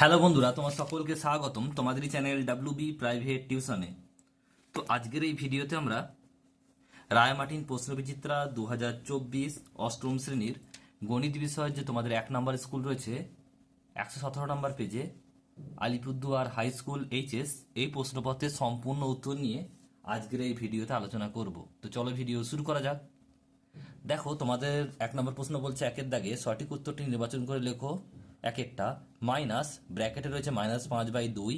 Hello বন্ধুরা, তোমার সকলকে স্বাগতম তোমাদেরই চ্যানেল ডাব্লিউ বি প্রাইভেট টিউশনে তো আজকের এই ভিডিওতে আমরা রায়মার্টিন প্রশ্নবিচিত্রা দু হাজার চব্বিশ অষ্টম শ্রেণির গণিত বিষয়ের যে তোমাদের এক নম্বর স্কুল রয়েছে, একশো সতেরো নম্বর পেজে, আলিপুরদুয়ার হাই স্কুল এইচএস এই প্রশ্নপত্রের সম্পূর্ণ উত্তর নিয়ে আজকের এই ভিডিওতে আলোচনা করব। তো চলো ভিডিও শুরু করা যাক। দেখো, তোমাদের এক নম্বর প্রশ্ন বলছে, একের দাগে সঠিক উত্তরটি নির্বাচন করে লেখো। এক একটা, মাইনাস ব্র্যাকেটে রয়েছে মাইনাস পাঁচ বাই দুই,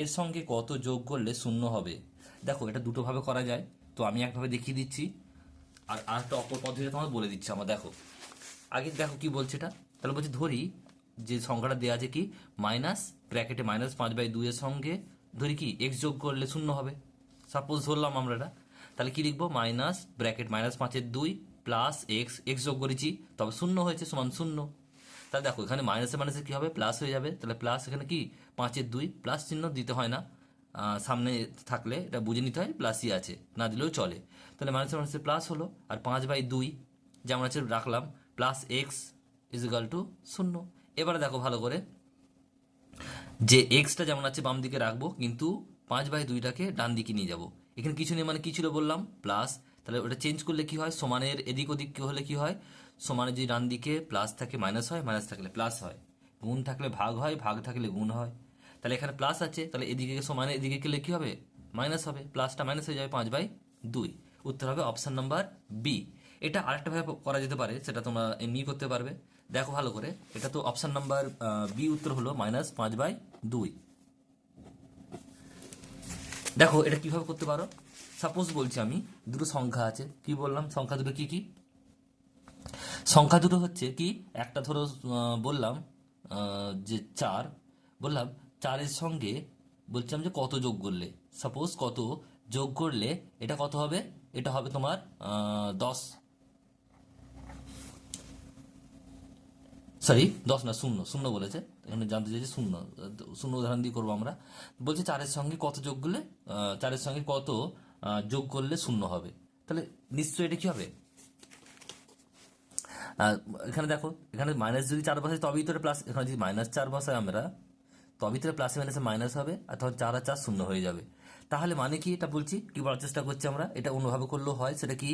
এর সঙ্গে কত যোগ করলে শূন্য হবে? দেখো, এটা দুটোভাবে করা যায়, তো আমি একভাবে দেখিয়ে দিচ্ছি, আর আরেকটা অপর পদ্ধতিটা তোমার বলে দিচ্ছি আমার, দেখো। আগে দেখো কি বলছে এটা? তাহলে বলছি ধরি, যে সংখ্যাটা দেওয়া আছে কি? মাইনাস ব্র্যাকেটে মাইনাস পাঁচ বাই দুইয়ের সঙ্গে, ধরি কি? এক্স যোগ করলে শূন্য হবে। সাপোজ ধরলাম আমরা এটা। তাহলে কি লিখব? মাইনাস ব্র্যাকেট মাইনাস পাঁচের দুই, প্লাস এক্স এক্স যোগ করেছি, তবে শূন্য হয়েছে সমান শূন্য। তাহলে দেখো, এখানে মাইনাসে মাইনাসে কী হবে? প্লাস হয়ে যাবে। তাহলে প্লাস এখানে কি? পাঁচের দুই প্লাস চিহ্ন দিতে হয় না। সামনে থাকলে এটা বুঝে নিতে হয় প্লাসই আছে। না দিলেও চলে। তাহলে মাইনাসে মাইনাসে প্লাস হলো, আর পাঁচ বাই দুই যেমন আছে, রাখলাম প্লাস এক্স ইজিক্যাল টু শূন্য। এবারে দেখো ভালো করে, যে এক্সটা যেমন আছে, বাম দিকে রাখব, কিন্তু পাঁচ বাই দুইটাকে ডান দিকে নিয়ে যাব। এখানে কিছু নেই মানে কি ছিল বললাম? প্লাস তাহলে ওটা চেঞ্জ করলে কি হয়? সমানের এদিক ওদিক হলে কি হয়? সমানের যদি ডান দিকে প্লাস থাকে মাইনাস হয় মাইনাস থাকলে প্লাস হয়। গুণ থাকলে ভাগ হয়, ভাগ থাকলে গুণ হয়। তাহলে এখানে প্লাস আছে, তাহলে এদিকে সমানে এদিকে গেলে কী হবে? মাইনাস হবে। প্লাসটা মাইনাস হয়ে যাবে পাঁচ বাই দুই। উত্তর হবে অপশান নাম্বার বি এটা আরেকটাভাবে করা যেতে পারে, সেটা তোমরা এমনি করতে পারবে। দেখো ভালো করে। এটা তো অপশান নাম্বার বি উত্তর হলো মাইনাস পাঁচ বাই দুই। দেখো এটা কীভাবে করতে পারো? সাপোজ বলছি আমি, দুটো সংখ্যা আছে। কি বললাম? সংখ্যা দুটো কি কি? সংখ্যা দুটো হচ্ছে কি? একটা ধরো বললাম যে চার, বললাম, চারের সঙ্গে বলছিলাম যে কত যোগ করলে? সাপোজ কত যোগ করলে এটা কত হবে? এটা হবে তোমার দশ। সরি দশ না, শূন্য শূন্য বলেছে। এখানে জানতে চাইছে শূন্য শূন্য উদাহরণ দিয়ে করব আমরা। বলছে চারের সঙ্গে কত যোগ করলে চারের সঙ্গে কত যোগ করলে শূন্য হবে? তাহলে নিশ্চয়ই এটা কি হবে? এখানে দেখো, এখানে মাইনাস যদি চার বসাই তবেই তো প্লাস এখানে যদি মাইনাস চার বসাই আমরা, তবেই তো প্লাসে মাইনাসে মাইনাস হবে, আর তখন চার আর চার শূন্য হয়ে যাবে। তাহলে মানে কি এটা বলছি? কি বলার চেষ্টা করছি আমরা? এটা অন্যভাবে করলেও হয়, সেটা কি?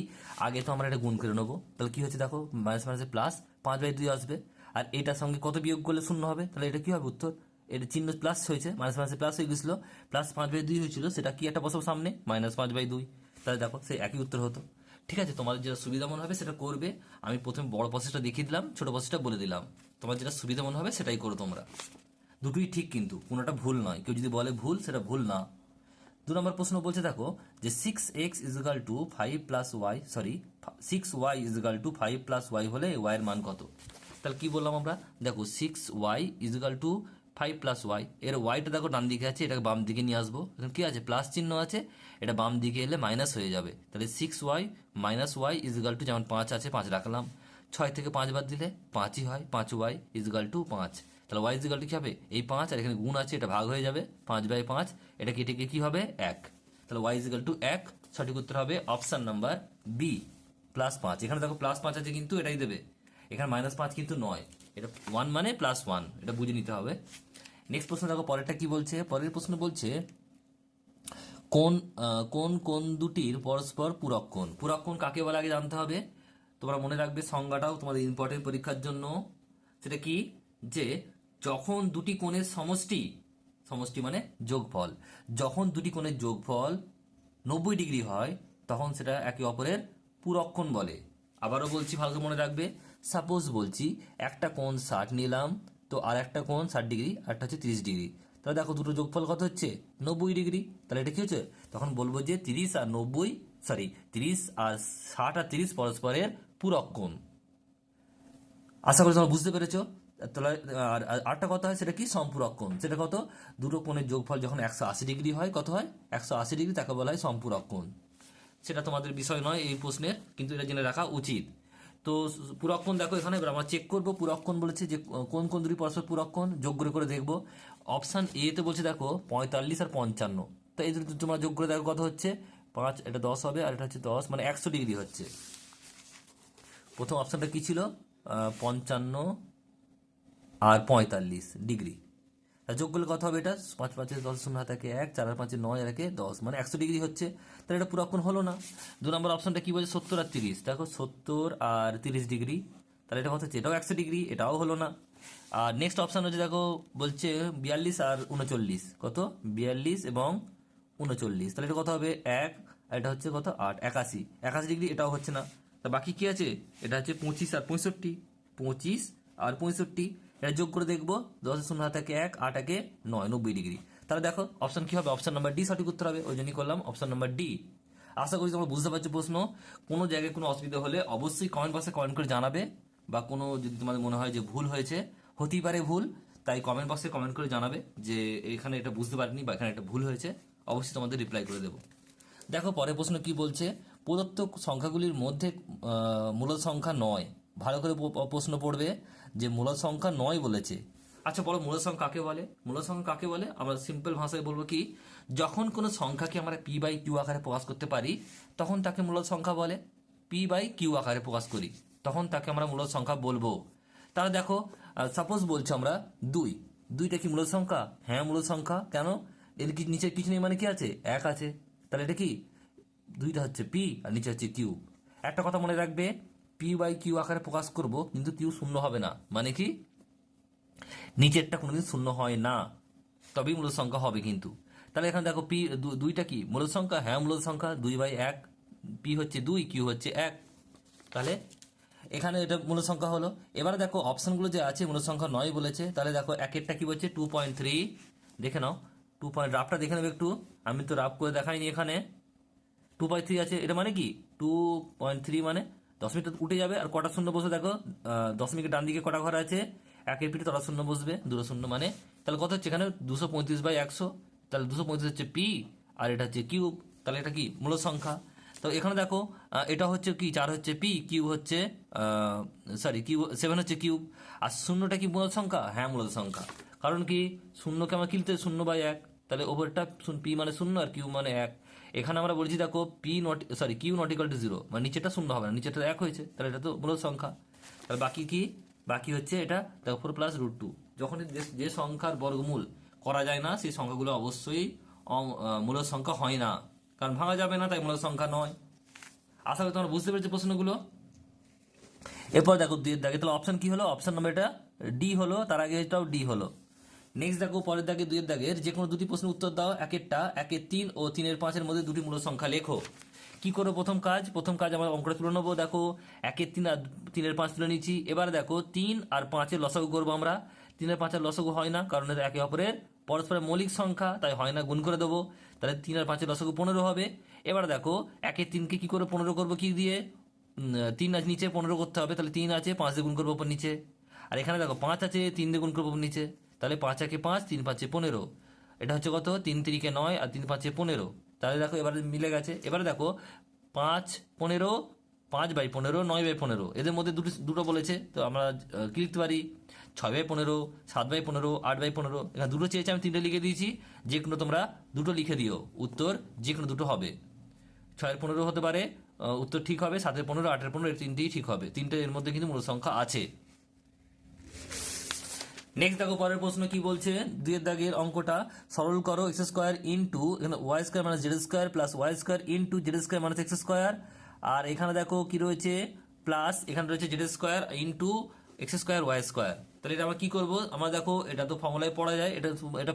আগে তো আমরা এটা গুণ করে নেব। তাহলে কি হচ্ছে দেখো মাইনাস মাইনাসে প্লাস পাঁচ বাই দুই আসবে। আর এটার সঙ্গে কত বিয়োগ করলে শূন্য হবে? তাহলে এটা কি হবে উত্তর? এটা চিহ্ন প্লাস হয়েছে মাইনাস মাইনাসে প্লাস হয়ে গেছিল প্লাস পাঁচ বাই দুই হয়েছিল, সেটা কি একটা বসাবো সামনে? মাইনাস পাঁচ বাই দুই। তাহলে দেখো, সেই একই উত্তর হতো। ঠিক আছে, তোমাদের যেটা সুবিধা মনে হবে সেটা করবে। আমি প্রথমে বড় প্রসেসটা দেখিয়ে দিলাম, ছোট প্রসেসটা বলে দিলাম। তোমার যেটা সুবিধা মনে হবে সেটাই করো তোমরা। দুটোই ঠিক কিন্তু, কোনোটা ভুল নয়। কেউ যদি বলে ভুল, সেটা ভুল না। দু নম্বর প্রশ্ন বলছে, দেখো, যে six x equal two five plus y sorry six y equal two five plus y হলে ওয়াই এর মান কত? তাহলে কি বললাম আমরা? দেখো six y equal two five plus y এর ওয়াইটা দেখো ডান দিকে আছে, এটাকে বাম দিকে নিয়ে আসব। এখানে কি আছে? প্লাস চিহ্ন আছে, এটা বাম দিকে এলে মাইনাস হয়ে যাবে। তাহলে six y minus y equal two যেমন পাঁচ আছে, পাঁচ রাখলাম। ছয় থেকে পাঁচ বাদ দিলে পাঁচই হয়, পাঁচ ওয়াই ইজিক্যাল টু পাঁচ। তাহলে ওয়াই ইজিক্যাল টু কী হবে? এই পাঁচ, আর এখানে গুণ আছে, এটা ভাগ হয়ে যাবে, পাঁচ বাই পাঁচ। এটা কেটে গিয়ে কি হবে? এক। তাহলে ওয়াই ইজিক্যাল টু এক, সঠিক উত্তর হবে অপশান নাম্বার বি প্লাস পাঁচ। এখানে দেখো প্লাস পাঁচ আছে কিন্তু, এটাই দেবে। এখানে মাইনাস পাঁচ কিন্তু নয়। এটা ওয়ান মানে প্লাস ওয়ান এটা বুঝে নিতে হবে। নেক্সট প্রশ্ন দেখো, পরেরটা কি বলছে? পরের প্রশ্ন বলছে, কোন কোন কোন দুটির পরস্পর পূরক কোণ? পূরক কাকে বলে আগে জানতে হবে? তোমরা মনে রাখবে, সংজ্ঞাটাও তোমাদের ইম্পর্টেন্ট পরীক্ষার জন্য। সেটা কি? যে যখন দুটি কোণের সমষ্টি সমষ্টি মানে যোগফল, যখন দুটি কোণের যোগফল নব্বই ডিগ্রি হয়, তখন সেটা একে অপরের পূরক কোণ বলে। আবারও বলছি ভালো করে মনে রাখবে। সাপোজ বলছি, একটা কোণ ষাট নিলাম, তো আর একটা কোণ ষাট ডিগ্রি আর একটা হচ্ছে তিরিশ ডিগ্রি। তাহলে দেখো দুটো যোগফল কত হচ্ছে? নব্বই ডিগ্রি। তাহলে এটা কি হচ্ছে? তখন বলব যে তিরিশ আর নব্বই সরি তিরিশ আর ষাট আর তিরিশ পরস্পরের পূরক কোণ। আশা করি তোমরা বুঝতে পেরেছ? তাহলে আর, আরেকটা কথা হয়, সেটা কি? সম্পূরক কোণ। সেটা কত? দুটো কোণের যোগফল যখন একশো আশি ডিগ্রি হয়, কত হয়? একশো আশি ডিগ্রি, তাকে বলা হয় সম্পূরক কোণ। সেটা তোমাদের বিষয় নয়, এই প্রশ্নের, কিন্তু এটা জেনে রাখা উচিত। তো পুরক্ষণ দেখো, এখানে আমরা চেক করব, পুরক্ষণ বলেছে যে কোন কোন দুটি পরস্পর পুরক্ষণ, যোগ করে করে দেখব। অপশান এ তে বলছে দেখো, পঁয়তাল্লিশ আর পঞ্চান্ন। তো এই দুটো তোমরা যোগ করে দেখো কত হচ্ছে? পাঁচ, এটা দশ হবে, আর এটা হচ্ছে দশ মানে একশো ডিগ্রি হচ্ছে। প্রথম অপশানটা কি ছিল? পঞ্চান্ন আর পঁয়তাল্লিশ ডিগ্রি। যোগ করলে কত হবে এটা? পাঁচ, পাঁচে দশ, শূন্য হাতে একে চার আর পাঁচে নয় আর একে দশ। মানে একশো ডিগ্রি হচ্ছে। তাহলে এটা পুরোক্ষণ হলো না। দু নম্বর অপশনটা কি বলছে? সত্তর আর তিরিশ। দেখো, সত্তর আর তিরিশ ডিগ্রি। তাহলে এটা কত হচ্ছে এটাও একশো ডিগ্রি, এটাও হলো না। আর নেক্সট অপশান হচ্ছে, দেখো, বলছে বিয়াল্লিশ আর উনচল্লিশ। কত? বিয়াল্লিশ এবং উনচল্লিশ। তাহলে এটা কত হবে? এক। আর এটা হচ্ছে কত? আট। একাশি। একাশি ডিগ্রি, এটাও হচ্ছে না। তা বাকি কি আছে? এটা হচ্ছে পঁচিশ আর পঁয়ষট্টি। পঁচিশ আর পঁয়ষট্টি। এটা যোগ করে দেখব দশ শূন্য হাত একে আট একে নয়, নব্বই ডিগ্রি। তাহলে দেখো অপশন কি হবে? অপশন নাম্বার ডি সঠিক উত্তর হবে, ওই জন্যই করলাম অপশন নাম্বার ডি আশা করি তোমরা বুঝতে পারছ প্রশ্ন। কোনো জায়গায় কোনো অসুবিধা হলে অবশ্যই কমেন্ট বক্সে কমেন্ট করে জানাবে, বা কোনো যদি তোমাদের মনে হয় যে ভুল হয়েছে, হতেই পারে ভুল, তাই কমেন্ট বক্সে কমেন্ট করে জানাবে যে এখানে এটা বুঝতে পারিনি বা এখানে এটা ভুল হয়েছে, অবশ্যই তোমাদের রিপ্লাই করে দেবো। দেখো, পরের প্রশ্ন কি বলছে? প্রদত্ত সংখ্যাগুলির মধ্যে মূলদ সংখ্যা নয়। ভালো করে প্রশ্ন পড়বে যে মূলদ সংখ্যা নয় বলেছে। আচ্ছা বলো মূলদ সংখ্যা কাকে বলে? মূলদ সংখ্যা কাকে বলে? আমরা সিম্পল ভাষায় বলব কি, যখন কোনো সংখ্যাকে আমরা পি বাই কিউ আকারে প্রকাশ করতে পারি, তখন তাকে মূলদ সংখ্যা বলে। পি বাই কিউ আকারে প্রকাশ করি, তখন তাকে আমরা মূলদ সংখ্যা বলব। তাহলে দেখো সাপোজ বলছি আমরা দুই। দুইটা কি মূলদ সংখ্যা? হ্যাঁ মূলদ সংখ্যা। কেন? এর কি নিচে কিছু নেই মানে কি আছে? এক আছে। তাহলে এটা কি? দুইটা হচ্ছে পি আর নিচে হচ্ছে কিউ একটা কথা মনে রাখবে পি বাই কিউ আকারে প্রকাশ করব, কিন্তু কিউ শূন্য হবে না। মানে কি? নিচেরটা কোনোদিন শূন্য হয় না। তবেই মূল সংখ্যা হবে কিন্তু। তাহলে এখানে দেখো পি দুইটা কি? মূল সংখ্যা? হ্যাঁ মূল সংখ্যা। দুই বাই এক। পি হচ্ছে দুই কিউ হচ্ছে এক। তাহলে এখানে এটা মূল সংখ্যা হলো। এবারে দেখো অপশনগুলো যে আছে, মূল সংখ্যা নয় বলেছে। তাহলে দেখো একেরটা কি বলছে? টু পয়েন্ট থ্রি দেখে নাও। টু পয়েন্ট রাফটা দেখে নেবে একটু। আমি তো রাফ করে দেখাইনি এখানে। টু পয়েন্ট থ্রি আছে। এটা মানে কি? টু পয়েন্ট থ্রি মানে দশমিকটা উঠে যাবে, আর কটা শূন্য বসে দেখো দশমিকের ডান দিকে কটা ঘর আছে, একের পিঠে তলা শূন্য বসবে, দুটো শূন্য মানে তাহলে কত হচ্ছে এখানে? দুশো পঁয়ত্রিশ বাই একশো, তাহলে দুশো পঁয়ত্রিশ হচ্ছে পি, আর এটা হচ্ছে কিউব, তাহলে এটা কি? মূল সংখ্যা। তো এখানে দেখো এটা হচ্ছে কি? চার হচ্ছে পি কিউ হচ্ছে সরি কিউ সেভেন হচ্ছে কিউব। আর শূন্যটা কি মূল সংখ্যা? হ্যাঁ মূল সংখ্যা। কারণ কি? শূন্যকে আমরা কিনতে শূন্য বাই এক। তাহলে ওভারটা পি মানে শূন্য, আর কিউ মানে এক। এখানে আমরা বলছি, দেখো p not sorry q not equal to zero মানে নিচেটা শূন্য হবে না নিচেটা এক হয়েছে, তাহলে এটা তো মূলত সংখ্যা। তাহলে বাকি কি? বাকি হচ্ছে এটা, দেখো ফোর প্লাস রুট টু যখন যে- সংখ্যার বর্গমূল করা যায় না, সেই সংখ্যাগুলো অবশ্যই মূল সংখ্যা হয় না। কারণ ভাঙা যাবে না, তাই মূল সংখ্যা নয়। আশা করি তোমরা বুঝতে পেরেছ প্রশ্নগুলো? এরপর দেখো দুইয়ের দাগে তাহলে অপশন কি হলো? অপশন নম্বর এটা ডি হলো, তার আগে এটাও ডি হলো। নেক্সট দেখো, পরের দাগে, দুইয়ের দাগের যে কোনো দুটি প্রশ্নের উত্তর দাও, একেরটা একের তিন ও তিনের পাঁচের মধ্যে দুটি মূল সংখ্যা লেখো। কি করো প্রথম কাজ? প্রথম কাজ আমরা অঙ্কটা তুলে নেব। দেখো, একের তিন আর তিনের পাঁচ তুলে নিচ্ছি। এবার দেখো, তিন আর পাঁচের লসাগু করব আমরা। তিনের পাঁচের লসাগু হয় না, কারণ এটা একে অপরের পরস্পরের মৌলিক সংখ্যা, তাই হয় না, গুণ করে দেবো। তাহলে তিন আর পাঁচের লসাগু পনেরো হবে। এবার দেখো, একের তিনকে কি করে পনেরো করব, কি দিয়ে? তিন আছে নিচে, পনেরো করতে হবে। তাহলে তিন আছে, পাঁচ দিয়ে গুণ করব ওপর নিচে। আর এখানে দেখো, পাঁচ আছে, তিন দিয়ে গুণ করব ওপর নিচে। তাহলে পাঁচ একে পাঁচ, তিন পাঁচে পনেরো। এটা হচ্ছে কত? তিন তিরিকে নয় আর তিন পাঁচে পনেরো। তাহলে দেখো, এবারে মিলে গেছে। এবারে দেখো, পাঁচ পনেরো, পাঁচ বাই পনেরো, নয় বাই পনেরো। এদের মধ্যে দুটো দুটো বলেছে, তো আমরা কি লিখতে পারি? ছয় বাই পনেরো, সাত বাই পনেরো, আট বাই পনেরো। এখানে দুটো চেয়েছে, আমি তিনটে লিখে দিয়েছি। যে কোনো তোমরা দুটো লিখে দিও। উত্তর যে কোনো দুটো হবে। ছয়ের পনেরো হতে পারে উত্তর ঠিক হবে, সাতের পনেরো, আটের পনেরো তিনটেই ঠিক হবে। তিনটে এর মধ্যে কিন্তু মূল সংখ্যা আছে। নেক্সট দেখো পরের প্রশ্ন কি বলছে? দুইয়ের দাগের অঙ্কটা সরল করো এক্স স্কোয়ার ইন্টু এখানে y square minus z square plus y square into z square minus x square আর এখানে দেখো কি রয়েছে? প্লাস এখানে রয়েছে z square into x square y square তাহলে এটা আমরা কি করব? আমরা দেখো, এটা তো ফর্মুলায় পড়া যায়, এটা এটা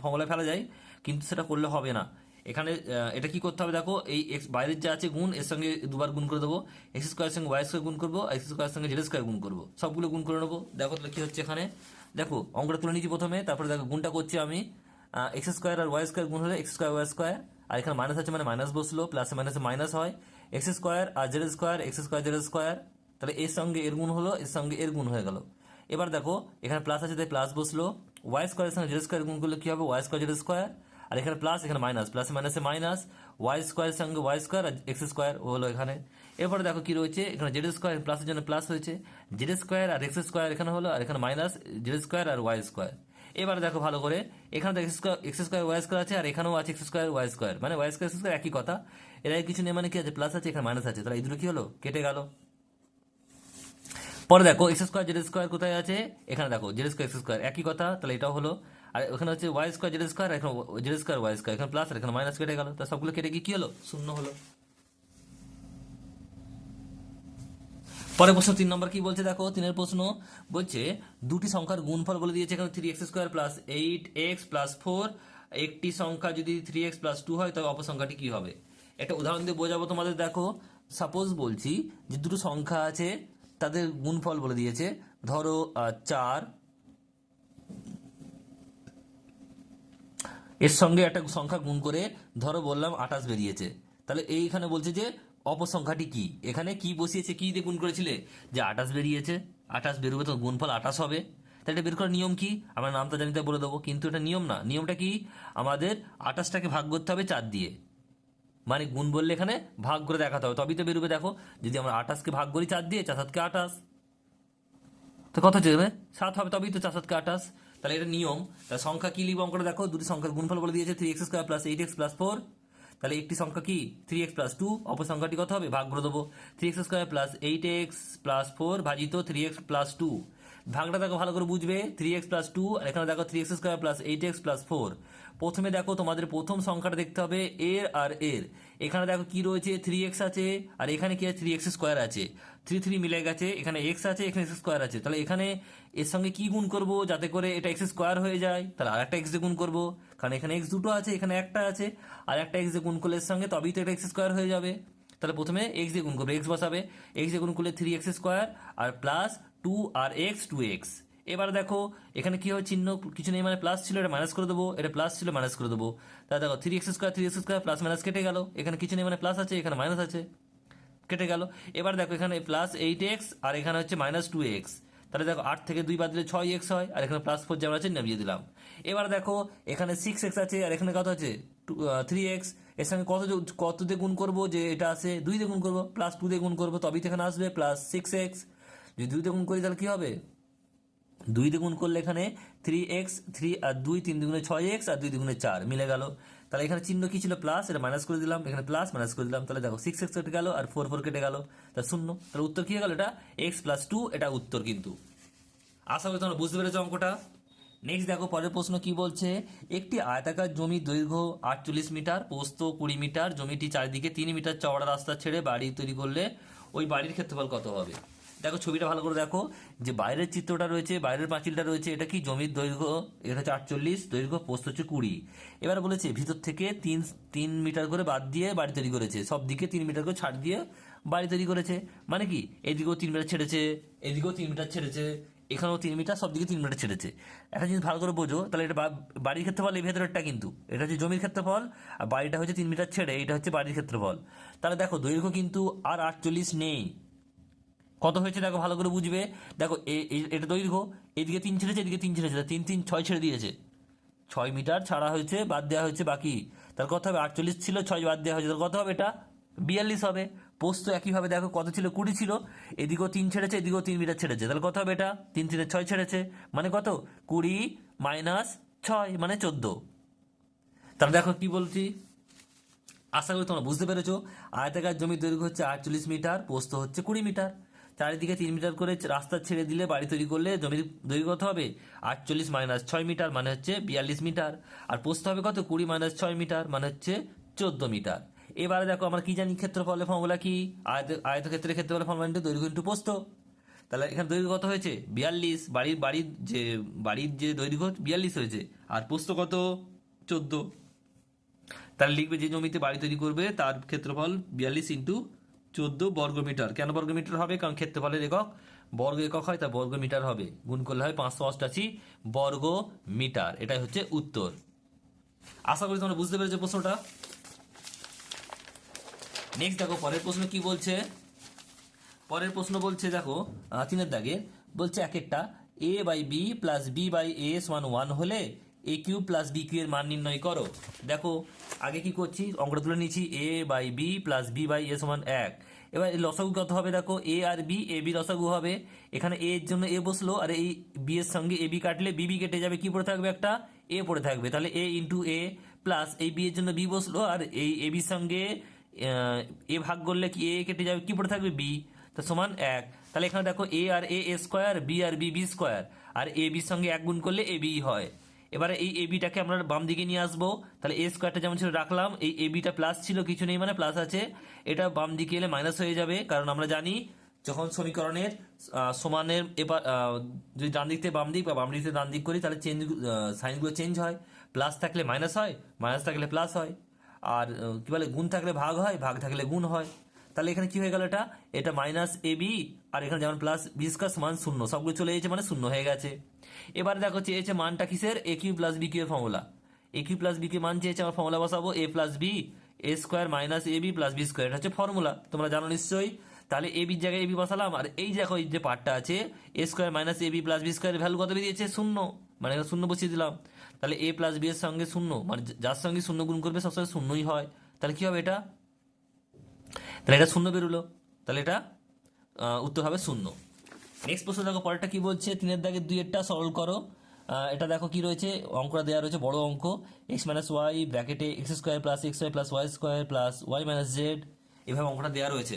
ফর্মুলায় ফেলা যায়, কিন্তু সেটা করলে হবে না। এখানে এটা কি করতে হবে দেখো, এই এক্স বাইরের যা আছে গুণ, এর সঙ্গে দুবার গুণ করে দেবো। এক্স স্কোয়ার সঙ্গে ওয়াই স্কোয়ার গুণ করব এক্স স্কোয়ার সঙ্গে জেড স্কোয়ার গুণ করব। সবগুলো গুণ করে নেব। দেখো তাহলে কি হচ্ছে এখানে? দেখো, অঙ্কটা তুলে নিচ্ছি প্রথমে, তারপরে দেখো গুণটা করছি আমি এক্স স্কোয়ার আর ওয়াই স্কোয়ার গুণ হলে এক্স স্কোয়ার ওয়াই স্কোয়ার আর এখানে মাইনাস আছে মানে মাইনাস বসল প্লাসে মাইনাসে মাইনাস হয়। এক্স স্কোয়ার আর z square x square z square তাহলে এর সঙ্গে এর গুণ হলো, এর সঙ্গে এর গুণ হয়ে গেল। এবার দেখো, এখানে প্লাস আছে, তাই প্লাস বসল। ওয়াই স্কোয়ারের সঙ্গে জেড স্কোয়ার গুণ করলে কি হবে? ওয়াই স্কোয়ার জেড স্কোয়ার আর এখানে প্লাস এখানে মাইনাস প্লাস মাইনাসে মাইনাস ওয়াই স্কোয়ারের সঙ্গে ওয়াই স্কোয়ার আর এক্স স্কোয়ার হলো এখানে। এরপরে দেখো কি রয়েছে, এখানে জেড স্কোয়ার প্লাসের জন্য প্লাস হয়েছে। জেড স্কোয়ার আর এক্স স্কোয়ার এখানে হলো আর এখানে মাইনাস জেড স্কোয়ার আর ওয়াই স্কোয়ার এবারে দেখো ভালো করে, এখানে তো এক্স স্কোয়ার ওয়াই স্কোয়ার আছে আর এখানেও আছে এক্স স্কোয়ার ওয়াই স্কোয়ার মানে ওয়াই স্কোয়ার স্কোয়ার একই কথা। এর কিছু নেই মানে কি আছে? প্লাস আছে, এখানে মাইনাস আছে। তাহলে এই দুটো কি হলো? কেটে গেল। পরে দেখো এক্স স্কোয়ার জেড স্কোয়ার কোথায় আছে? এখানে দেখো জেড স্কোয়ার এক্স স্কোয়ার একই কথা। তাহলে এটাও হলো। আর এখানে হচ্ছে ওয়াই স্কোয়ার জেড স্কোয়ার এখানে জেড স্কোয়ার ওয়াই স্কোয়ার এখানে প্লাস আর এখানে মাইনাস কেটে গেল। তা সবগুলো কেটে গিয়ে কি হলো? শূন্য হলো। পরে প্রশ্ন তিন নম্বর কি বলছে দেখো? তিনের প্রশ্ন বলছে, দুটি সংখ্যার গুণফল বলে দিয়েছে এখানে three x square plus eight x plus four একটি সংখ্যা যদি থ্রি এক্স প্লাস টু হয় তবে অপর সংখ্যাটি কি হবে? একটা উদাহরণ দিয়ে বোঝাবো তোমাদের, দেখো। সাপোজ বলছি যে দুটো সংখ্যা আছে, তাদের গুণফল বলে দিয়েছে, ধরো চার। এর সঙ্গে একটা সংখ্যা গুণ করে, ধরো বললাম আঠাশ বেরিয়েছে। তাহলে এইখানে বলছে যে অপর সংখ্যাটি কি? এখানে কি বসিয়েছে, কি দিয়ে গুণ করেছিলে? যে আঠাশ বেরিয়েছে আঠাশ বেরোবে তো গুণফল আঠাশ হবে। তাহলে এটা বের করার নিয়ম কি? আমরা নামটা জানিতে বলে দেবো, কিন্তু এটা নিয়ম না। নিয়মটা কি? আমাদের আঠাশটাকে ভাগ করতে হবে চার দিয়ে। মানে গুণ বললে এখানে ভাগ করে দেখাতে হবে। তবেই তো বেরোবে, দেখো। যদি আমরা আঠাশকে ভাগ করি চার দিয়ে চার সাতকে আঠাশ তো কত হচ্ছে সাত হবে, তবেই তো চার সাতকে আঠাশ তাহলে এটা নিয়ম। তাহলে সংখ্যা কি লিখব অঙ্কটা দেখো? দুটি সংখ্যার গুণফল বলে দিয়েছে three x square plus eight x plus four তাহলে একটি সংখ্যা কি? থ্রি এক্স প্লাস টু অপর সংখ্যাটি কত হবে? ভাগ করে দেবো। Three x square plus eight x plus four ভাজিত থ্রি এক্স প্লাস টু ভাগটা দেখো ভালো করে বুঝবে। থ্রি এক্স প্লাস টু আর এখানে দেখো three x square plus eight x plus four প্রথমে দেখো তোমাদের প্রথম সংখ্যাটা দেখতে হবে এর আর এর। এখানে দেখো কি রয়েছে? থ্রি এক্স আছে, আর এখানে কি আছে? থ্রি এক্স স্কোয়ার আছে। থ্রি থ্রি মিলে গেছে। এখানে এক্স আছে, এখানে এক্স স্কোয়ার আছে। তাহলে এখানে এর সঙ্গে কি গুণ করব? যাতে করে এটা এক্স স্কোয়ার হয়ে যায়। তাহলে আর একটা এক্স দিয়ে গুণ করব। কারণ এখানে এক্স দুটো আছে, এখানে একটা আছে, আর একটা এক্স গুণ করলে সঙ্গে তবেই তো এটা এক্স স্কোয়ার হয়ে যাবে। তাহলে প্রথমে এক্স দিয়ে গুণ করবে এক্স বসাবে এক্স দিয়ে গুণ করলে থ্রি এক্স স্কোয়ার আর প্লাস টু আর এক্স টু এক্স এবার দেখো, এখানে কি হবে চিহ্ন কিছু নেই মানে প্লাস ছিল, এটা মাইনাস করে দেবো, এটা প্লাস ছিল মাইনাস করে দেবো। তাহলে দেখো three x square three x square plus minus কেটে গেল। এখানে কিছু নেই মানে প্লাস আছে, এখানে মাইনাস আছে, কেটে গেল। এবার দেখো, এখানে প্লাস এইট এক্স আর এখানে হচ্ছে মাইনাস টু এক্স তাহলে দেখো আট থেকে দুই বাদ দিলে ছয় এক্স হয়, আর এখানে প্লাস ফোর যেমন আছে নামিয়ে দিলাম। এবার দেখো, এখানে সিক্স এক্স আছে, আর এখানে কত আছে? Three x. এর সঙ্গে কত কত দিয়ে গুণ করব? যে এটা আছে, দুই দিয়ে গুণ করব প্লাস টু দিয়ে গুণ করব, তবেই তো এখানে আসবে প্লাস সিক্স এক্স। যদি দুই দিয়ে গুণ করি, তাহলে কী হবে? দুই দ্বিগুণ করলে এখানে থ্রি এক্স থ্রি আর দুই, তিন দ্বিগুণে ছয় এক্স, আর দুই দ্বিগুণে চার, মিলে গেল। তাহলে এখানে চিহ্ন কি ছিল? প্লাস এটা মাইনাস করে দিলাম। এখানে প্লাস মাইনাস করে দিলাম। তাহলে দেখো সিক্স এক্স কেটে গেল আর ফোর ফোর কেটে গেল। তা শূন্য। তাহলে উত্তর কি হয়ে গেল? এটা এক্স প্লাস টু এটা উত্তর কিন্তু। আশা করি তোমরা বুঝতে পেরেছ অঙ্কটা। নেক্সট দেখো, পরের প্রশ্ন কি বলছে? একটি আয়তাকার জমি দৈর্ঘ্য আটচল্লিশ মিটার, পোস্ত কুড়ি মিটার, জমিটি চারিদিকে তিন মিটার চওড়া রাস্তা ছেড়ে বাড়ি তৈরি করলে ওই বাড়ির ক্ষেত্রফল কত হবে? দেখো, ছবিটা ভালো করে দেখো। যে বাইরের চিত্রটা রয়েছে, বাইরের পাঁচিলটা রয়েছে, এটা কি জমির দৈর্ঘ্য? এটা হচ্ছে আটচল্লিশ, দৈর্ঘ্য পোস্ত হচ্ছে কুড়ি। এবার বলেছে, ভিতর থেকে তিন তিন মিটার করে বাদ দিয়ে বাড়ি তৈরি করেছে। সব দিকে তিন মিটার করে ছাড় দিয়ে বাড়ি তৈরি করেছে। মানে কি? এদিকেও তিন মিটার ছেড়েছে, এদিকেও তিন মিটার ছেড়েছে, এখানেও তিন মিটার, সব দিকে তিন মিটার ছেড়েছে। একটা জিনিস ভালো করে বোঝো, তাহলে এটা বাড়ির ক্ষেত্রফল এই ভেতরেরটা কিন্তু। এটা হচ্ছে জমির ক্ষেত্রফল, আর বাড়িটা হচ্ছে তিন মিটার ছেড়ে, এটা হচ্ছে বাড়ির ক্ষেত্রফল। তাহলে দেখো, দৈর্ঘ্য কিন্তু আর আটচল্লিশ নেই। কত হয়েছে দেখো ভালো করে বুঝবে। দেখো এটা দৈর্ঘ্য এদিকে তিন ছেড়েছে, এদিকে তিন ছেড়েছে, তিন তিন, ছয় ছেড়ে দিয়েছে। ছয় মিটার ছাড়া হয়েছে, বাদ দেওয়া হয়েছে বাকি। তার কত হবে? আটচল্লিশ ছিল, ছয় বাদ দেওয়া হয়েছে তার কত হবে এটা? বিয়াল্লিশ হবে। পোস্ত একইভাবে দেখো কত ছিল? কুড়ি ছিল। এদিকেও তিন ছেড়েছে, এদিকেও তিন মিটার ছেড়েছে। তাহলে কত হবে এটা? তিন, তিনে ছয় ছেড়েছে। মানে কত? কুড়ি মাইনাস ছয় মানে চোদ্দ। তাহলে দেখো কি বলছি? আশা করি তোমরা বুঝতে পেরেছ। আয়তাকার জমির দৈর্ঘ্য হচ্ছে আটচল্লিশ মিটার, পোস্ত হচ্ছে কুড়ি মিটার। চারিদিকে তিন মিটার করে রাস্তা ছেড়ে দিলে বাড়ি তৈরি করলে জমির দৈর্ঘ্য কত হবে? আটচল্লিশ মাইনাস ছয় মিটার মানে হচ্ছে বিয়াল্লিশ মিটার। আর পোস্ত হবে কত? কুড়ি মাইনাস ছয় মিটার মানে হচ্ছে চোদ্দ মিটার। এবারে দেখো আমরা কি জানি ক্ষেত্রফলের ফর্মুলা কি? আয়ত আয়তক্ষেত্রের ক্ষেত্রফলের ফর্মুলা ইন্টু দৈর্ঘ্য ইন্টু পোস্ত তাহলে এখানে দৈর্ঘ্য কত হয়েছে? বিয়াল্লিশ। বাড়ির বাড়ির যে বাড়ির যে দৈর্ঘ্য বিয়াল্লিশ হয়েছে। আর পোস্ত কত? চোদ্দ। তাহলে লিখবে যে জমিতে বাড়ি তৈরি করবে, তার ক্ষেত্রফল বিয়াল্লিশ ইন্টু চোদ্দ বর্গমিটার। কেন বর্গমিটার হবে? কারণ ক্ষেত্রফলের একক। বর্গ একক হয়, তা বর্গ মিটার হবে। গুণ করলে হয় পাঁচশো অষ্টাশি বর্গ মিটার এটাই হচ্ছে উত্তর। আশা করি তোমরা বুঝতে পেরেছ প্রশ্নটা। নেক্সট দেখো, পরের প্রশ্ন কি বলছে? পরের প্রশ্ন বলছে, দেখো তিনের দাগে বলছে এক একটা a by b plus b by a সমান ওয়ান হলে a cube plus b cube এর মান নির্ণয় করো। দেখো, আগে কি করছি? অঙ্কটা তুলে নিচ্ছি a by b plus b by a সমান এক। এবার লসাগু কত হবে দেখো? A R B A B লসাগু হবে। এখানে এ এর জন্য এ বসল, আর এই বি এর সঙ্গে এ বি কাটলে বি বি কেটে যাবে। কি পড়ে থাকবে একটা? এ পড়ে থাকবে। তাহলে এ ইন্টু এ প্লাস এই বি এর জন্য বি বসল, আর এই এ বির সঙ্গে এ ভাগ করলে কি এ কেটে যাবে? কি পড়ে থাকবে? বি তো সমান এক। তাহলে এখানে দেখো এ আর এ স্কোয়ার বি আর বি বি স্কোয়ার আর এ বির সঙ্গে এক গুণ করলে এ বি হয়। এবারে এই এ বিটাকে আমরা বাম দিকে নিয়ে আসব। তাহলে এ স্কোয়ারটা যেমন ছিল রাখলাম, এই এ বিটা প্লাস ছিল, কিছু নেই মানে প্লাস আছে। এটা বাম দিকে এলে মাইনাস হয়ে যাবে, কারণ আমরা জানি যখন সমীকরণের সমানের এবার যদি ডান দিক থেকে বাম দিক বা বাম দিক থেকে ডান দিক করি, তাহলে চেঞ্জ সাইনগুলো চেঞ্জ হয়। প্লাস থাকলে মাইনাস হয় মাইনাস থাকলে প্লাস হয়। আর কি বলে, গুণ থাকলে ভাগ হয়, ভাগ থাকলে গুণ হয়। তাহলে এখানে কি হয়ে গেল এটা? এটা মাইনাস এ বি আর এখানে যেমন প্লাস বি স্কোয়ার সমান শূন্য, সবগুলো চলে এসেছে মানে শূন্য হয়ে গেছে। এবারে দেখো চেয়েছে মানটা কিসের? A cube plus b cube এর formula a cube plus b cube মান চেয়েছে, আমার ফর্মুলা বসাবো a plus b a square minus a b plus b square এটা হচ্ছে ফর্মুলা তোমরা জানো নিশ্চয়ই। তাহলে এ বির জায়গায় এ বি বসালাম, আর এই দেখো, এই যে পার্টটা আছে a square minus a b plus b square value কত বেরিয়েছে? শূন্য। মানে শূন্য বসিয়ে দিলাম। তাহলে এ প্লাস বি এর সঙ্গে শূন্য মানে যার সঙ্গে শূন্য গুণ করবে সবসময় শূন্যই হয়। তাহলে কি হবে এটা? তাহলে এটা শূন্য বেরোলো। তাহলে এটা উত্তর হবে শূন্য। নেক্সট প্রশ্ন দেখো, পরেরটা কি বলছে? তিনের দাগে দুইয়েরটা সলভ করো। এটা দেখো কি রয়েছে? অঙ্কটা দেওয়া রয়েছে, বড় অঙ্ক। এক্স মাইনাস ওয়াই ব্র্যাকেটে x square plus x y plus y square plus y minus z এভাবে অঙ্কটা দেওয়া রয়েছে।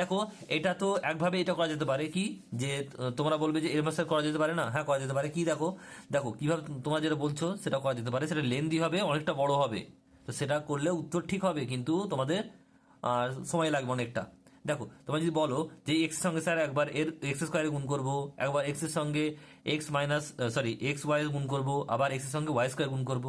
দেখো, এটা তো একভাবে এটা করা যেতে পারে কি? যে তোমরা বলবে যে এর মাসে করা যেতে পারে না? হ্যাঁ করা যেতে পারে। কি দেখো? দেখো, কীভাবে তোমরা যেটা বলছো, সেটা করা যেতে পারে। সেটা লেন্দি হবে, অনেকটা বড় হবে। তো সেটা করলে উত্তর ঠিক হবে, কিন্তু তোমাদের সময় লাগবে অনেকটা। দেখো, তোমরা যদি বলো যে এক্স সঙ্গে স্যার একবার এর এক্স স্কোয়ারে গুণ করব, একবার এক্সের সঙ্গে x minus sorry x y গুণ করব, আবার এক্সের সঙ্গে ওয়াই স্কোয়ার গুণ করব,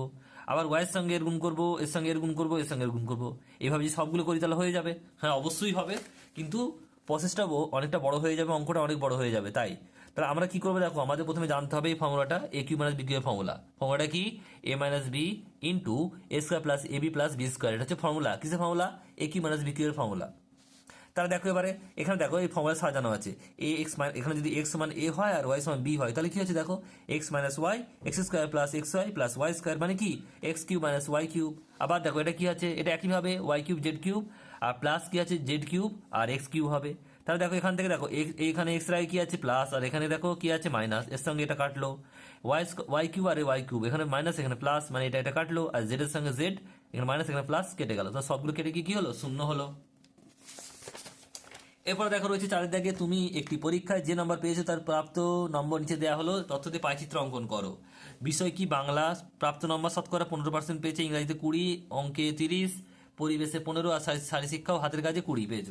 আবার ওয়াইয়ের সঙ্গে এর গুণ করব, এর সঙ্গে এর গুণ করব, এর সঙ্গে এর গুণ করব। এইভাবে যদি সবগুলো করি তাহলে হয়ে যাবে। হ্যাঁ অবশ্যই হবে, কিন্তু প্রসেসটা অনেকটা বড় হয়ে যাবে, অঙ্কটা অনেক বড় হয়ে যাবে, তাই। তাহলে আমরা কি করব দেখো, আমাদের প্রথমে জানতে হবে এই ফর্মুলাটা a cube minus b cube formula ফর্মুলাটা কি? A minus b into a square plus a b plus b square এটা হচ্ছে ফর্মুলা কিসের formula a cube minus b cube এর ফর্মুলা তাহলে দেখো এবারে, এখানে দেখো এই ফর্মুলা সাজানো আছে। এ এক্স এখানে যদি এক্স সমান এ হয় আর ওয়াই সমান বি হয়, তাহলে কি হচ্ছে দেখো? X minus y x square plus x y plus y square মানে কি? X cube minus y cube আবার দেখো এটা কি আছে? এটা একইভাবে ওয়াই কিউব জেড কিউব আর প্লাস কি আছে? জেড কিউব আর এক্স কিউব হবে। তাহলে দেখো এখান থেকে দেখো এখানে এক্স রাই কি আছে? প্লাস আর এখানে দেখো কি আছে? মাইনাস এর সঙ্গে এটা কাটলো। ওয়াই ওয়াই কিউব আর ওয়াই কিউব এখানে মাইনাস এখানে প্লাস মানে এটা এটা কাটলো, আর জেড এর সঙ্গে জেড এখানে মাইনাস এখানে প্লাস কেটে গেল। তো সবগুলো কেটে কি কি হলো? শূন্য হলো। এরপর দেখো রয়েছে চারের দাগে তুমি একটি পরীক্ষায় যে নম্বর পেয়েছ তার প্রাপ্ত নম্বর নিচে দেওয়া হলো তথ্য দিয়ে পায়চিত্র অঙ্কন করো। বিষয় কি? বাংলা, প্রাপ্ত নম্বর শতকরা পনেরো পার্সেন্ট পেয়েছে, ইংরাজিতে কুড়ি, অঙ্কে তিরিশ, পরিবেশে পনেরো, আর শারী- শারীর শিক্ষা ও হাতের কাজে কুড়ি পেয়েছ।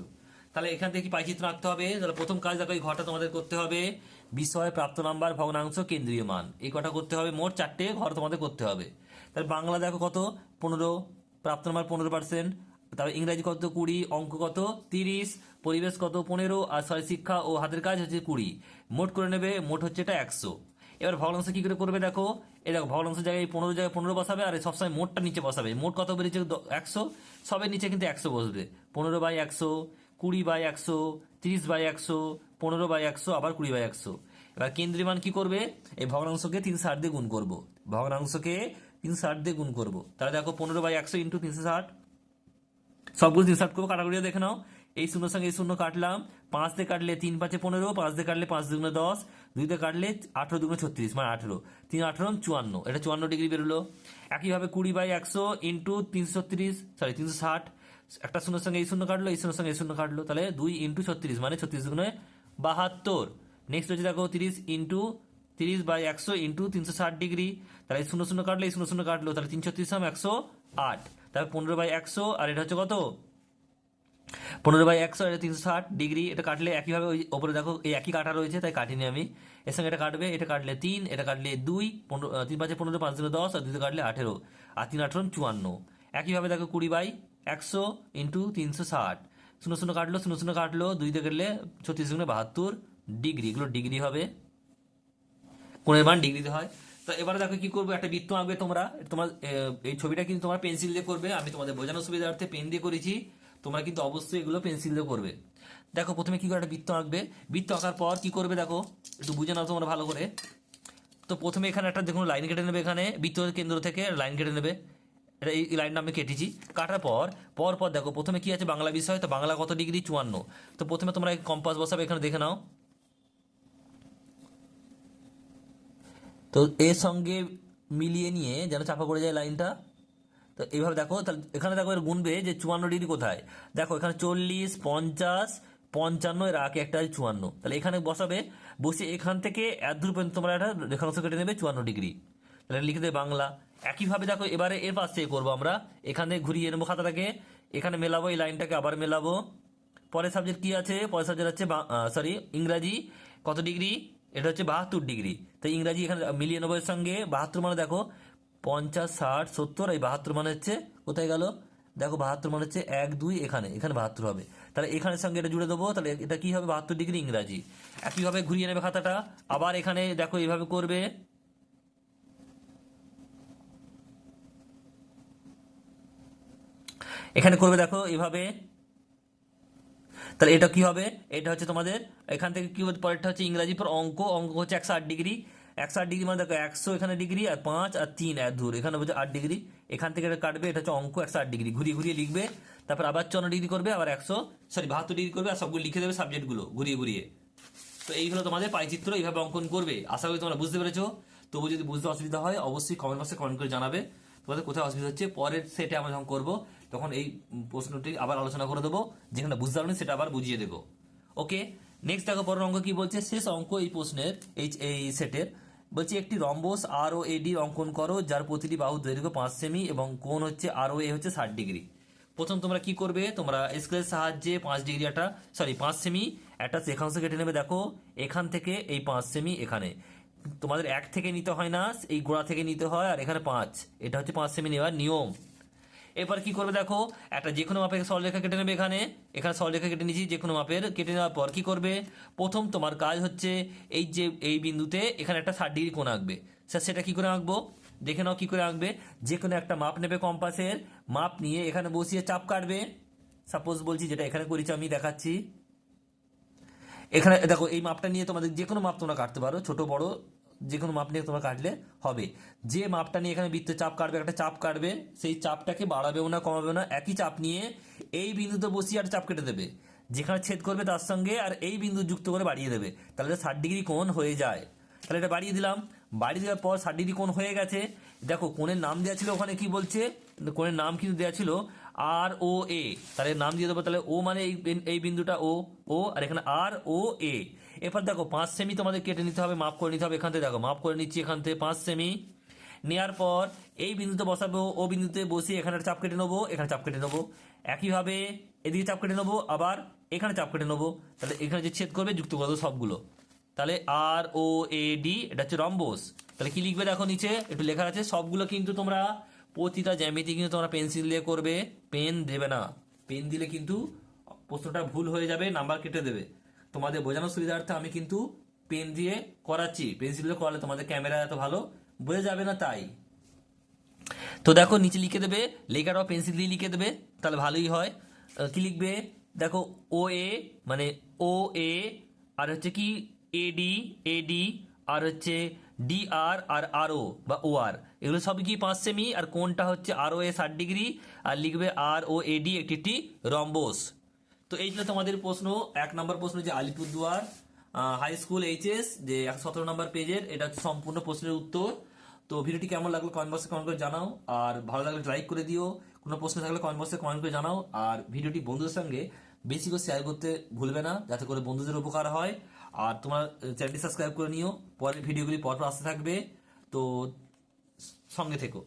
তাহলে এখান থেকে পাইচিত্র আঁকতে হবে। তাহলে প্রথম কাজ দেখো, এই ঘরটা তোমাদের করতে হবে। বিষয়, প্রাপ্ত নাম্বার ভগ্নাংশ, কেন্দ্রীয় মান। এই কটা করতে হবে মোট চারটে ঘর তোমাদের করতে হবে। তাহলে বাংলা দেখো কত? পনেরো, প্রাপ্ত নাম্বার পনেরো পার্সেন্ট তারপর ইংরাজি কত? কুড়ি, অঙ্ক কত? তিরিশ, পরিবেশ কত? পনেরো, আর শারীর শিক্ষা ও হাতের কাজ হচ্ছে কুড়ি। মোট করে নেবে, মোট হচ্ছে এটা একশো। এবার ভগ্নাংশ কী করে করবে দেখো? এই দেখো ভগ্নাংশ জায়গায় পনেরো জায়গায় পনেরো বসাবে, আর সবসময় মোটটা নিচে বসাবে। মোট কত বেরিয়েছে? একশো। সবের নিচে কিন্তু একশো বসবে। পনেরো বাই একশো, কুড়ি বাই একশো, তিরিশ বাই একশো, পনেরো বাই একশো, আবার কুড়ি বাই একশো। এবার কেন্দ্রীয় মান কি করবে? এই ভগ্নাংশকে তিন ষাট দিয়ে গুণ করব। ভগ্নাংশকে তিন ষাট দিয়ে গুণ করব। তাহলে দেখো, পনেরো বাই একশো ইন্টু তিনশো ষাট। সবগুলো ষাট করব কাটাকুড়িও দেখে নাও। এই শূন্য সঙ্গে এই শূন্য কাটলাম। পাঁচ দিয়ে কাটলে তিন পাঁচে পনেরো, পাঁচ দিয়ে কাটলে পাঁচ দুগুণে দশ, দুই দিয়ে কাটলে আঠেরো দুগুণে ছত্রিশ মানে আঠেরো। তিন আঠেরো, চুয়ান্ন। এটা চুয়ান্ন ডিগ্রি বেরোলো। একইভাবে কুড়ি বাই একশো ইন্টু তিনশো ছত্রিশ সরি তিনশো ষাট। একটা শূন্যের সঙ্গে এই শূন্য কাটলো, এই শূন্যের সঙ্গে এই শূন্য কাটলো। তাহলে দুই ইন্টু ছত্রিশ মানে ছত্রিশ দুগুণে বাহাত্তর। নেক্সট হচ্ছে দেখো তিরিশ ইন্টু তিরিশ বাই একশো ইন্টু তিনশো ষাট ডিগ্রি। তাহলে শূন্য শূন্য কাটলো, এই শূন্য শূন্য কাটলো। তাহলে তিনশো তিরিশ একশো আট। তাহলে পনেরো বাই একশো, আর এটা হচ্ছে কত? পনেরো বাই একশো, এটা তিনশো ষাট ডিগ্রি, এটা কাটলে একইভাবে ওই ওপরে দেখো, এই একই কাটা রয়েছে, তাই কাটিনি আমি। এর সঙ্গে এটা কাটবে, এটা কাটলে তিন, এটা কাটলে দুই, পনেরো তিন পাঁচে পনেরো, পাঁচ দিনে দশ, আর দুই কাটলে আঠেরো, আর তিন আঠেরো, চুয়ান্ন। একইভাবে দেখো কুড়ি বাই একশো ইন্টু তিনশো ষাট। শূন্য শূন্য কাটলো, শূন্য শূন্য কাটলো দুই দিয়ে কাটলে ছত্রিশ গুণে বাহাত্তর ডিগ্রি। এগুলো ডিগ্রি হবে। কোণের মান ডিগ্রিতে হয়। তো এবারে দেখো কি করবে? একটা বৃত্ত আঁকবে তোমরা। তোমার এই ছবিটা কিন্তু তোমার পেন্সিল দিয়ে করবে। আমি তোমাদের বোঝানোর সুবিধার্থে পেন দিয়ে করেছি। তোমরা কিন্তু অবশ্যই এগুলো পেন্সিল দিয়ে করবে। দেখো, প্রথমে কি করে একটা বৃত্ত আঁকবে? বৃত্ত আঁকার পর কি করবে দেখো? একটু বুঝে নাও তোমরা ভালো করে। তো প্রথমে এখানে একটা, দেখুন, লাইন কেটে নেবে এখানে। বৃত্ত কেন্দ্র থেকে লাইন কেটে নেবে। এটা এই লাইনটা আমি কেটেছি। কাটার পর পর পর দেখো, প্রথমে কি আছে বাংলা বিষয়? তো বাংলা কত ডিগ্রি? চুয়ান্ন। তো প্রথমে তোমরা কম্পাস বসাবে, এখানে দেখে নাও। তো এর সঙ্গে মিলিয়ে নিয়ে যেন চাপা পড়ে যায় লাইনটা, তো এইভাবে দেখো, তাহলে এখানে দেখো এর গুনবে যে চুয়ান্ন ডিগ্রি কোথায়? দেখো, এখানে চল্লিশ, পঞ্চাশ, পঞ্চান্ন, এর আগে একটা আছে চুয়ান্ন। তাহলে এখানে বসাবে, বসে এখান থেকে এত দূর পর্যন্ত তোমরা একটা রেখাংশ কেটে নেবে চুয়ান্ন ডিগ্রি। তাহলে লিখে দেবে বাংলা। একইভাবে দেখো, এবারে এর পাশ থেকে করব আমরা। এখানে ঘুরিয়ে নেব খাতাটাকে, এখানে মেলাবো, এই লাইনটাকে আবার মেলাবো। পরের সাবজেক্ট কি আছে? পরের সাবজেক্ট হচ্ছে সরি ইংরাজি, কত ডিগ্রি? এটা হচ্ছে বাহাত্তর ডিগ্রি। তো ইংরাজি এখানে মিলিয়ে নেব সঙ্গে। বাহাত্তর মানে দেখো পঞ্চাশ, ষাট, সত্তর, এই বাহাত্তর মানে হচ্ছে কোথায় গেল? দেখো বাহাত্তর মানে হচ্ছে এক, দুই, এখানে। এখানে বাহাত্তর হবে। তাহলে এখানের সঙ্গে এটা জুড়ে দেবো। তাহলে এটা কি হবে? বাহাত্তর ডিগ্রি ইংরাজি। একইভাবে ঘুরিয়ে নেবে খাতাটা। আবার এখানে দেখো এইভাবে করবে। এখানে করবে দেখো এইভাবে। তাহলে এটা কি হবে? এটা হচ্ছে তোমাদের, এখান থেকে কি হবে? পরেরটা হচ্ছে ইংরাজি পর অঙ্ক অঙ্ক হচ্ছে একশো আট ডিগ্রি। একশো আট ডিগ্রি মানে দেখো একশো এখানে ডিগ্রি আর পাঁচ আর তিন এক দূর। এখানে হচ্ছে আট ডিগ্রি। এখান থেকে এটা কাটবে, এটা হচ্ছে অঙ্ক, একশো আট ডিগ্রি। ঘুরিয়ে ঘুরিয়ে লিখবে, তারপর আবার চন্ন ডিগ্রি করবে, আবার একশো সরি বাহাত্তর ডিগ্রি করবে আর সবগুলো লিখে দেবে সাবজেক্টগুলো ঘুরিয়ে ঘুরিয়ে। তো এই হলো তোমাদের পাইচিত্র এইভাবে অঙ্কন করবে। আশা করি তোমরা বুঝতে পেরেছ। তবু যদি বুঝতে অসুবিধা হয়, অবশ্যই কমেন্ট বক্সে কমেন্ট করে জানাবে। তোমাদের কোথায় অসুবিধা হচ্ছে? পরের সেটে আমরা যখন করব তখন এই প্রশ্নটি আবার আলোচনা করে দেবো, যেখানে বুঝতে পারবেন সেটা আবার বুঝিয়ে দেবো। ওকে নেক্সট দেখো পরের অঙ্ক কি বলছে? শেষ অঙ্ক এই প্রশ্নের, এই এই সেটের। বলছে, একটি রম্বস আর ও এডি অঙ্কন করো, যার প্রতিটি বাহু দৈর্ঘ্য পাঁচ সেমি এবং কোণ হচ্ছে আর ও এ হচ্ছে ষাট ডিগ্রি। প্রথম তোমরা কি করবে? তোমরা স্কেলের সাহায্যে পাঁচ ডিগ্রি একটা সরি পাঁচ সেমি একটা রেখাংশ কেটে নেবে। দেখো, এখান থেকে এই পাঁচ সেমি এখানে। তোমাদের এক থেকে নিতে হয় না, এই গোড়া থেকে নিতে হয়, আর এখানে পাঁচ। এটা হচ্ছে পাঁচ সেমি নেওয়ার নিয়ম। এরপর কি করবে দেখো, একটা যে কোনো মাপের সরলরেখা কেটে নেবে এখানে। এখানে সরলরেখা কেটে নিয়েছি যে কোনো মাপের কেটে নেওয়ার পর কি করবে? প্রথম তোমার কাজ হচ্ছে এই যে, এই বিন্দুতে এখানে একটা ষাট ডিগ্রি কোণ আঁকবে। স্যার, সেটা কি করে আঁকবো? দেখে নাও কি করে আঁকবে। যে কোনো একটা মাপ নেবে কম্পাসের। মাপ নিয়ে এখানে বসিয়ে চাপ কাটবে। সাপোজ বলছি যেটা এখানে করেছি, আমি দেখাচ্ছি। এখানে দেখো, এই মাপটা নিয়ে তোমাদের যে কোনো মাপ তোমরা কাটতে পারো, ছোট, বড়। যে কোনো মাপ নিয়ে তোমরা কাটলে হবে। যে মাপটা নিয়ে এখানে বৃত্ত চাপ কাটবে, একটা চাপ কাটবে, সেই চাপটাকে বাড়াবেও না, কমাবেও না, একই চাপ নিয়ে এই বিন্দুতে বসিয়ে একটা চাপ কেটে দেবে। যেখানে ছেদ করবে তার সঙ্গে আর এই বিন্দু যুক্ত করে বাড়িয়ে দেবে। তাহলে ষাট ডিগ্রি কোণ হয়ে যায়। তাহলে এটা বাড়িয়ে দিলাম। বাড়িয়ে দেওয়ার পর ষাট ডিগ্রি কোণ হয়ে গেছে। দেখো, কোণের নাম দেওয়া ছিল ওখানে কি বলছে? কোণের নাম কিন্তু দেওয়া ছিল আর ও এ। তাহলে নাম দিয়ে দেবো, তাহলে ও মানে এই এই বিন্দুটা ও ও, আর এখানে আর ও এ। এরপর দেখো, পাঁচ সেমি তোমাদের কেটে নিতে হবে, মাপ করে নিতে হবে এখান থেকে। দেখো, মাপ করে নিচ্ছি এখান থেকে পাঁচ সেমি নেওয়ার পর এই বিন্দুতে বসাবো, ও বিন্দুতে বসিয়ে এখানে চাপ কেটে নেব, এখানে চাপ কেটে নেব। একইভাবে এদিকে চাপ কেটে নেব, আবার এখানে চাপ কেটে নেব। তাহলে এখানে যে ছেদ করবে, যুক্ত করে সবগুলো। তাহলে আর ও এ ডি এটা হচ্ছে রম্বোস। তাহলে কি লিখবে দেখো নিচে? একটু লেখা আছে, সবগুলো কিন্তু তোমরা প্রতিটা জ্যামিতি কিন্তু তোমরা পেন্সিল দিয়ে করবে, পেন দেবে না। পেন দিলে কিন্তু প্রশ্নটা ভুল হয়ে যাবে, নাম্বার কেটে দেবে। তোমাদের বোঝানোর সুবিধার্থে আমি কিন্তু পেন দিয়ে করাচ্ছি। পেন্সিল দিয়ে করালে তোমাদের ক্যামেরা এত ভালো। বোঝা যাবে না তাই। তো দেখো, নিচে লিখে দেবে লেখাটাও পেন্সিল দিয়ে লিখে দেবে, তাহলে ভালোই হয়। কি লিখবে? দেখো ও এ মানে ও এ আর হচ্ছে কি? এডি এডি আর হচ্ছে ডি আর আর আর ও বা ও আর এগুলো সবই কি পাঁচ সেমি আর কোনটা হচ্ছে আর ও এ ষাট ডিগ্রি আর লিখবে আর ও এডি একটি রম্বোস। তো এই ছিল তোমাদের প্রশ্ন। এক নম্বর প্রশ্ন যে আলিপুরদুয়ার হাই স্কুল এইচএস যে সতেরো নম্বর পেজের এটা সম্পূর্ণ প্রশ্নের উত্তর। তো ভিডিওটি কেমন লাগল কমেন্ট বক্সে কমেন্ট করে জানাও। আর ভালো লাগলে লাইক করে দিও। কোনো প্রশ্ন থাকলে কমেন্ট বক্সে কমেন্ট করে জানাও। আর ভিডিওটি বন্ধুদের সঙ্গে বেশি করে শেয়ার করতে ভুলবে না, যাতে করে বন্ধুদের উপকার হয়। আর তোমার চ্যানেলটি সাবস্ক্রাইব করে নিও। পরের ভিডিওগুলি পরপর আসতে থাকবে। তো সঙ্গে থেকো।